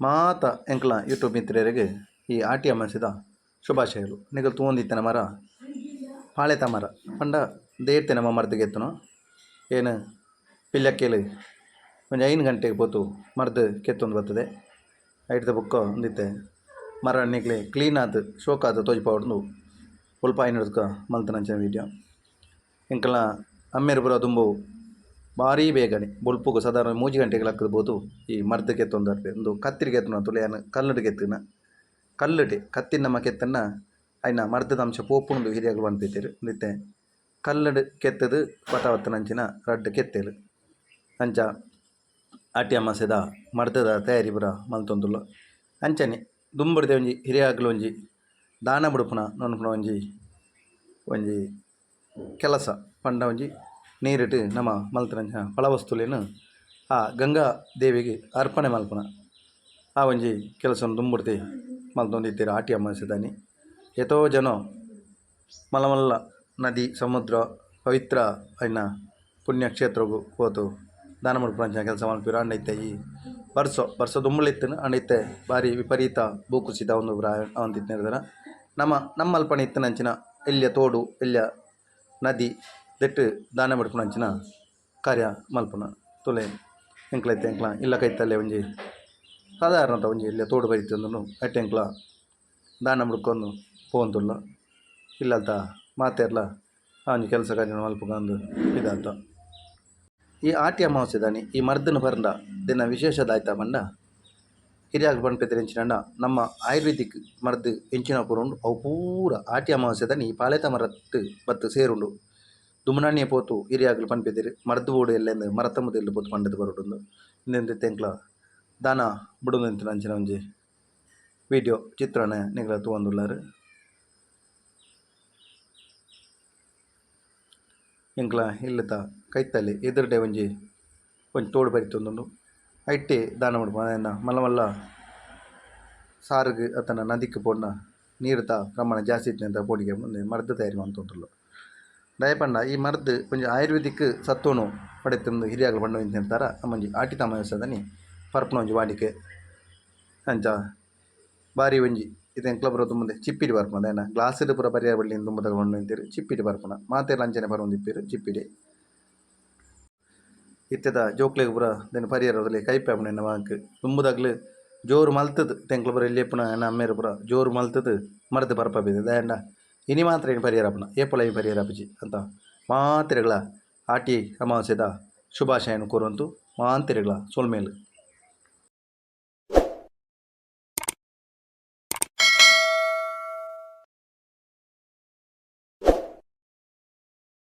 ಮಾತ ಎಂಕ್ಲ ಯೂಟ್ಯೂಬ್ ಮಿತ್ರರಿಗೆ ಈ ಆಟಿ ಅಮಾಸ್ಯದ ಶುಭಾಶಯಗಳು. ನಿಗಲ್ ತೂಂದಿತ್ತನ ಮರ, ಪಾಳೆತ ಮರ. ಪಂಡ ದೇಡ್ತೆ ನಮ್ಮ ಮರ್ದಿಗೆ ಎತ್ತನು. ಏನು? ಪಿಲ್ಲಕ್ಕೇಲಿ ಒಂದು ಐದು ಗಂಟೆಗೆ ಪೋತು ಮರ್ದು ಕೆತ್ತೊಂದು ಬರ್ತದೆ. ಐಟ್ದ ಬುಕ್ಕ ಒಂದಿತ್ತೆ. ಮರ ನಿಗ್ಲೆ ಕ್ಲೀನ್ ಆದ ಶೋಕ್ ಆದ ತೋಜ್ಪ ಉಲ್ಪಾಯಿ ಸ್ವಲ್ಪ ಐನಡ್ಕ ಮಲ್ತನಂಚಿನ ವೀಡಿಯೋ ಎಂಕ್ಲ ಅಮ್ಮೇರು ಬರೋ ತುಂಬು ಭಾರಿ ಬೇಗನೆ ಬೊಲ್ಪುಗು ಸಾಧಾರಣ ಮೂಜಿ ಗಂಟೆಗೆ ಹಾಕಬಹುದು ಈ ಮರ್ದ ಕೆತ್ತೊಂದು ಒಂದು ಕತ್ತಿರಿಗೆ ಎತ್ತನ ತುಳಿಯನ ಕಲ್ಲಡ್ ಕೆತ್ತಿನ ಕಲ್ಲಡೆ ಕತ್ತಿನ ನಮ್ಮ ಕೆತ್ತನ್ನ ಅಯ್ನ ಮರ್ದದ ಅಂಶ ಪೋಪುಂಡು ಹಿರಿಯಾಗಲು ಬಂದ್ಬಿಟ್ಟಿರು. ನಿತ್ತೆ ಕಲ್ಲಡ್ ಕೆತ್ತದು ಪಟಾವತ್ತನಂಚಿನ ರಡ್ಡ್ ಕೆತ್ತೇಲು. ಅಂಚ ಆಟಿ ಅಮಾಸೆದ ಮರ್ದದ ತಯಾರಿ ಬರ ಮಲ್ತೊಂದುಲ್ಲ. ಅಂಚನೆ ದುಂಬಡದೆ ಒಂಜಿ ಹಿರಿಯಾಗ್ಲು ಒಂಜಿ ದಾನ ಬುಡುಪುನ ನೋಡ್ಕೊಂಡು ಒಂಜಿ ಒಂಜಿ ಕೆಲಸ ಪಂಡ ಒಂಜಿ ನೀರಿಟ್ಟು ನಮ್ಮ ಮಲ್ತರಂಜ ಫಲವಸ್ತುಲೇನು ಆ ಗಂಗಾ ದೇವಿಗೆ ಅರ್ಪಣೆ ಮಲ್ಪನ. ಆ ಒಂಜಿ ಕೆಲಸವನ್ನು ದುಂಬುಡ್ತಿ ಮಲ್ತೊಂದಿತ್ತೀರ ಆಟಿ ಅಮ್ಮಿಸಿದ್ದಾನೆ ಎತೋ ಜನ ಮಲಮಲ್ಲ ಮಲ್ಲ ನದಿ ಸಮುದ್ರ ಪವಿತ್ರ ಐನ ಪುಣ್ಯಕ್ಷೇತ್ರಗೂ ಹೋತು. ದಾನ ಮಲ್ಪುನಂಚಿನ ಕೆಲಸ ಮಲ್ಪಿರ. ಅಂಡೈತೆ ಈ ವರ್ಷ ವರ್ಷ ದುಂಬುಳಿತ್ತನು ಅಂಡೈತೆ ಭಾರಿ ವಿಪರೀತ ಭೂಕುಸಿತ ಒಂದು ಅವಂತಿತ್ತು ನಮ್ಮ ನಮ್ಮ ಅಲ್ಪಣೆ ಇತ್ತನಂಚಿನ ಎಲ್ಲಿಯ ತೋಡು ಎಲ್ಲಿಯ ನದಿ ದೆಟ್ಟು ದಾನ ಮಡ್ಪುನಂಚಿನ ಕಾರ್ಯ ಮಲ್ಪನ. ತುಲೆ ಎಂಕ್ಲೈತೆ ಎಂಕ್ಲ, ಇಲ್ಲ ಕೈತಲ್ಲೇ ಒಂಜಿ, ಸಾಧಾರಣತ ಒಂಜಿ ಇಲ್ಲೇ ತೋಡು ಬರಿತಂದು ಅಟ್ಟೆ ಎಂಕ್ಲ ದಾನ ಮುಡ್ಕೊಂಡು ಪೋಂದುಲ್ಲ ಇಲ್ಲಂತ ಮಾತೆರ್ಲ ಅವನಿಗೆ ಕೆಲಸ ಕಾರ್ಯ ಮಲ್ಪಕೊಂಡು ಇದಂತ. ಈ ಆಟಿ ಅಮಾವಾಸ್ಯೆ ದಾನಿ, ಈ ಮರ್ದನ ಬರಂಡ ದಿನ ವಿಶೇಷದಾಯ್ತ ಬಂಡ ಹಿರಿಯಾಗ ಬಣ್ಪೆತ್ತರ ಎಂಚಿನಂಡ ನಮ್ಮ ಆಯುರ್ವೇದಿಕ್ ಮರದ್ದು ಎಂಚಿನ ಪೂರುಂಡು ಅವು ಪೂರ ಆಟಿ ಅಮಾವಾಸ್ಯೆ ಈ ಪಾಳೆತ ಮರತ್ತು ಬತ್ತು ಸೇರುಂಡು. ದುಮನಾಣಿಯ ಪೋತು ಹಿರಿಯಾಗಲು ಪನ್ಪೆದಿರು ಮರದ ಬೋಡು ಎಲ್ಲೆಂದು ಮರತ ಮುದೆಲ್ಲು ಪೋತು ಪಂಡದು ಬರೋಡುಂದು. ಇಂದೆಂದು ತೆಂಕ್ಲ? ದಾನ ಬಿಡುಂದು ಎಂತಿನ ಅಂಚಿನ ಒಂಜಿ ವಿಡಿಯೋ ಚಿತ್ರಣ ನಿಗಳ ತೂವೊಂದುಲ್ಲಾರು. ಎಂಕ್ಲ ಇಲ್ಲದ ಕೈತಲ್ಲಿ ಎದುರುಡೆ ಒಂಜಿ ಒಂಜಿ ತೋಡು ಬರಿತೊಂದುಂಡು ಐಟೆ ದಾನ ಮಾಡ್ಬೋದು ಮಲ್ಲ ಮಲ್ಲ ಸಾರುಗು ಅತನ ನದಿಕ್ಕೆ ಪೋಂಡ ತ ಪ್ರಮಾಣ ಜಾಸ್ತಿ ಇತ್ತಿನ ಪೋಡಿಗೆ ಮುಂದೆ ಮರದ ತಯಾರಿ ಮಂತೊಂದುಲ್ಲು ದಯಪಂಡ ಈ ಮರ್ದು ಒಂಜಿ ಆಯುರ್ವೇದಿಕ್ ಸತ್ತೋನು ಪಡೆತಂದು ಹಿರಿಯಾಗಲು ಪಂಡ ಇಂತಾರ ನಮ್ಮಂಜಿ ಆಟಿ ತಮಸದನಿ ಪರ್ಪುನ ಒಂಜಿ ವಾಡಿಕೆ. ಅಂಚ ಬಾರಿ ಒಂಜಿ ಇದೆ ಎಂಕ್ಲ ಬರೋದು ಮುಂದೆ ಚಿಪ್ಪಿಡಿ ಬರ್ಪುನ ಏನ ಗ್ಲಾಸಿಡ್ ಪೂರ ಪರಿಹಾರ ಬಳ್ಳಿ ದುಂಬು ತಗೊಂಡು ನಿಂತಿರು ಚಿಪ್ಪಿಡಿ ಬರ್ಪುನ ಮಾತೆಲ್ಲ ಅಂಚನೆ ಬರೋಂದಿಪ್ಪಿರು ಚಿಪ್ಪಿಡಿ. ಇತ್ತೆದ ಜೋಕ್ಲೆಗ್ ಪೂರ ದೆನ್ ಪರಿಹಾರದಲ್ಲಿ ಅದಲ್ಲಿ ಕೈಪೆ ಆಪುನ ವಾಕ್. ದುಂಬುದಾಗ್ಲು ಜೋರು ಮಲ್ತದು, ತೆಂಕ್ಲ ಪೂರ ಇಲ್ಲಿ ಎಪ್ಪುನ ಎನ್ನ ಅಮ್ಮೇರು ಪೂರ ಜೋರು ಮಲ್ತದು ಮರದ ಬರ್ಪ ಬೀದ ದಯಂಡ ಇನಿ ಮಾತ್ರ ಏನು ಪರಿಹಾರ ಆಪುನ ಏಪಲ ಆಪುಜಿ ಅಂತ ಮಾತ್ರೆಗಳ ಆಟಿ ಅಮಾವಾಸ್ಯದ ಶುಭಾಶಯನ ಕೋರುವಂತು ಮಾತ್ರೆಗಳ ಸೋಲ್ಮೇಲು